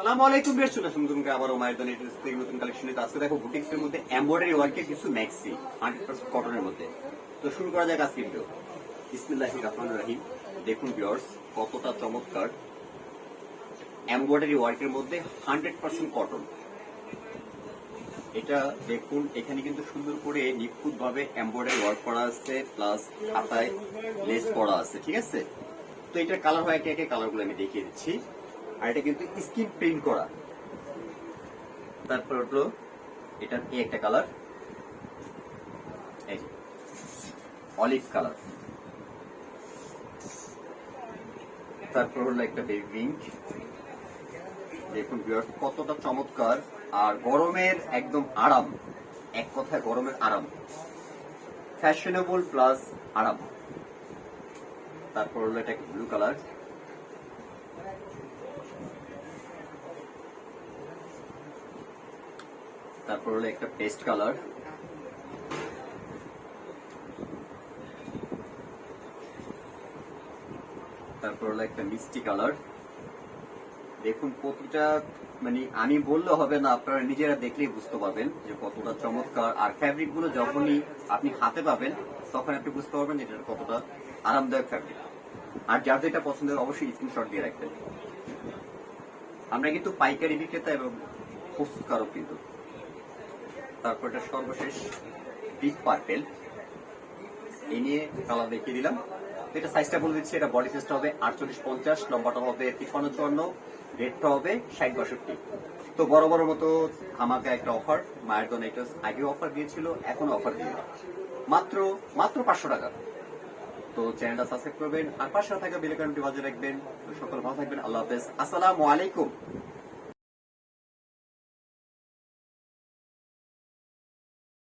আসসালামু এটা দেখুন, এখানে কিন্তু সুন্দর করে নিখুঁত ভাবে এমব্রয়ডারি ওয়ার্ক করা আছে প্লাস হাতায় লেস করা আছে, ঠিক আছে? তো এটার কালার হয় একে একে কালারগুলো আমি দেখিয়ে দিচ্ছি। আর এটা কিন্তু স্কিন প্রিন্ট করা। তারপর হলো এটার এই একটা কালার। এই অলিভ কালার। তারপর হলো একটা বেবি পিঙ্ক। দেখুন ভিউয়ার্স কতটা চমৎকার। আর গরমের একদম আরাম। এক কথায় গরমের আরাম। ফ্যাশনেবল প্লাস আরাম। তারপর হলো এটা ব্লু কালার তারপর হলো একটা পেস্ট কালার তারপর হলো একটা মিষ্টি কালার দেখুন প্রতিটা মানে আমি বললে হবে না, আপনারা নিজেরা দেখলেই বুঝতে পারবেন যে কতটা চমৎকার। আর ফ্যাব্রিকগুলো যখনই আপনি হাতে পাবেন, তখন আপনি বুঝতে পারবেন যে এটা কতটা আরামদায়ক ফ্যাব্রিক আর যার যেটা পছন্দ হয় অবশ্যই স্ক্রিনশট দিয়ে রাখবেন। আমরা কিন্তু পাইকারি বিক্রেতা এবং প্রস্তুতকারক কিন্তু। তারপর এটা সর্বশেষ ডিপ পার্পেল এই নিয়ে কালার দেখিয়ে দিলাম। এটা সাইজটা বলে দিচ্ছি, এটা বডি সাইজটা হবে আটচল্লিশ পঞ্চাশ, লম্বাটা হবে তিপ্পান্ন চুয়ান্ন রেটটা হবে ষাট বাষট্টি। তো বড় বড় মতো আমাকে একটা অফার মায়ের দোন এটা আগে অফার দিয়েছিল এখন অফার দিয়ে মাত্র মাত্র পাঁচশো টাকা। তো চ্যানেলটা সাবস্ক্রাইব করবেন, আর পাঁচশো টাকা বিলেকারণটি বাজে রাখবেন। সকল ভালো থাকবেন, আল্লাহ হাফেজ। আসসালামু আলাইকুম।